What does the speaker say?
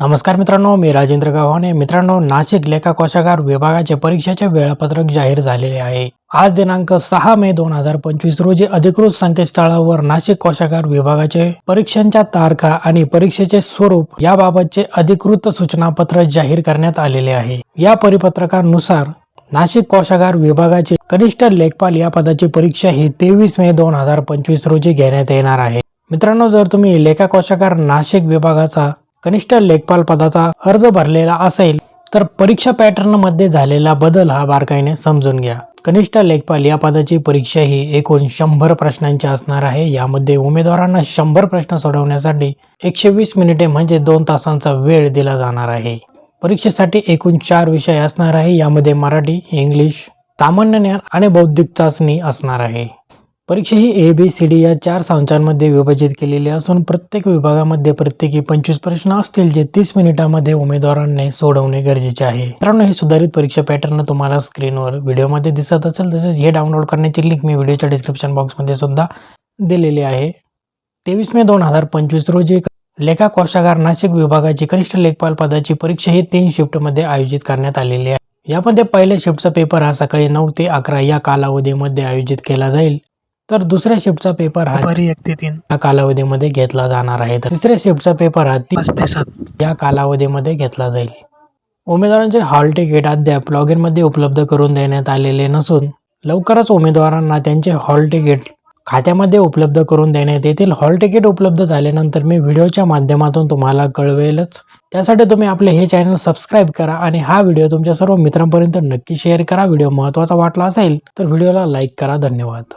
नमस्कार मित्रांनो मी राजेंद्र गव्हाणे मित्रांनो नाशिक लेखा कोशागार विभागाचे परीक्षेचे वेळापत्रक जाहीर झालेले आहे. आज दिनांक सहा मे दोन हजार पंचवीस रोजी अधिकृत संकेतस्थळावर नाशिक कोशागार विभागाचे परीक्षांच्या तारखा आणि परीक्षेचे स्वरूप याबाबतचे अधिकृत सूचनापत्र जाहीर करण्यात आलेले आहे. या परिपत्रकानुसार नाशिक कोशागार विभागाचे कनिष्ठ लेखपाल या पदाची परीक्षा ही तेवीस मे दोन हजार पंचवीस रोजी घेण्यात येणार आहे. मित्रांनो जर तुम्ही लेखा कोशागार नाशिक विभागाचा कनिष्ठ लेखपाल पदाचा अर्ज भरलेला असेल तर परीक्षा पॅटर्नमध्ये झालेला बदल हा बारकाईने समजून घ्या. कनिष्ठ लेखपाल या पदाची परीक्षा ही एकूण शंभर प्रश्नांची असणार आहे. यामध्ये उमेदवारांना शंभर प्रश्न सोडवण्यासाठी एकशे वीस मिनिटे म्हणजे दोन तासांचा वेळ दिला जाणार आहे. परीक्षेसाठी एकूण चार विषय असणार आहे. यामध्ये मराठी इंग्लिश सामान्य ज्ञान आणि बौद्धिक चाचणी असणार आहे. परीक्षा ही ए बी सी डी या चार संचांमध्ये विभाजित केलेली असून प्रत्येक विभागामध्ये प्रत्येकी पंचवीस प्रश्न असतील जे तीस मिनिटांमध्ये उमेदवारांनी सोडवणे गरजेचे आहे. मित्रांनो हे सुधारित परीक्षा पॅटर्न तुम्हाला स्क्रीनवर व्हिडिओमध्ये दिसत असेल तसेच हे डाउनलोड करण्याची लिंक मी व्हिडिओच्या डिस्क्रिप्शन बॉक्समध्ये सुद्धा दिलेली आहे. तेवीस मे दोन हजार पंचवीस रोजी लेखा कोशागार नाशिक विभागाची कनिष्ठ लेखपाल पदाची परीक्षा ही तीन शिफ्टमध्ये आयोजित करण्यात आलेली आहे. यामध्ये पहिल्या शिफ्टचा पेपर हा सकाळी नऊ ते अकरा या कालावधीमध्ये आयोजित केला जाईल. तर दुसऱ्या शिफ्टचा पेपर हा एक ते तीन. या कालावधीमध्ये घेतला जाणार आहे. तर तिसऱ्या शिफ्टचा पेपर हा तीन पाच ते सात. या कालावधीमध्ये घेतला जाईल. उमेदवारांचे हॉल तिकीट अद्याप लॉगमध्ये उपलब्ध करून देण्यात आलेले नसून लवकरच उमेदवारांना त्यांचे हॉल तिकीट खात्यामध्ये उपलब्ध करून देण्यात येतील. हॉल तिकीट उपलब्ध झाल्यानंतर मी व्हिडिओच्या माध्यमातून तुम्हाला कळवेलच. त्यासाठी तुम्ही आपले हे चॅनल सबस्क्राईब करा आणि हा व्हिडिओ तुमच्या सर्व मित्रांपर्यंत नक्की शेअर करा. व्हिडिओ महत्त्वाचा वाटला असेल तर व्हिडिओला लाईक करा. धन्यवाद.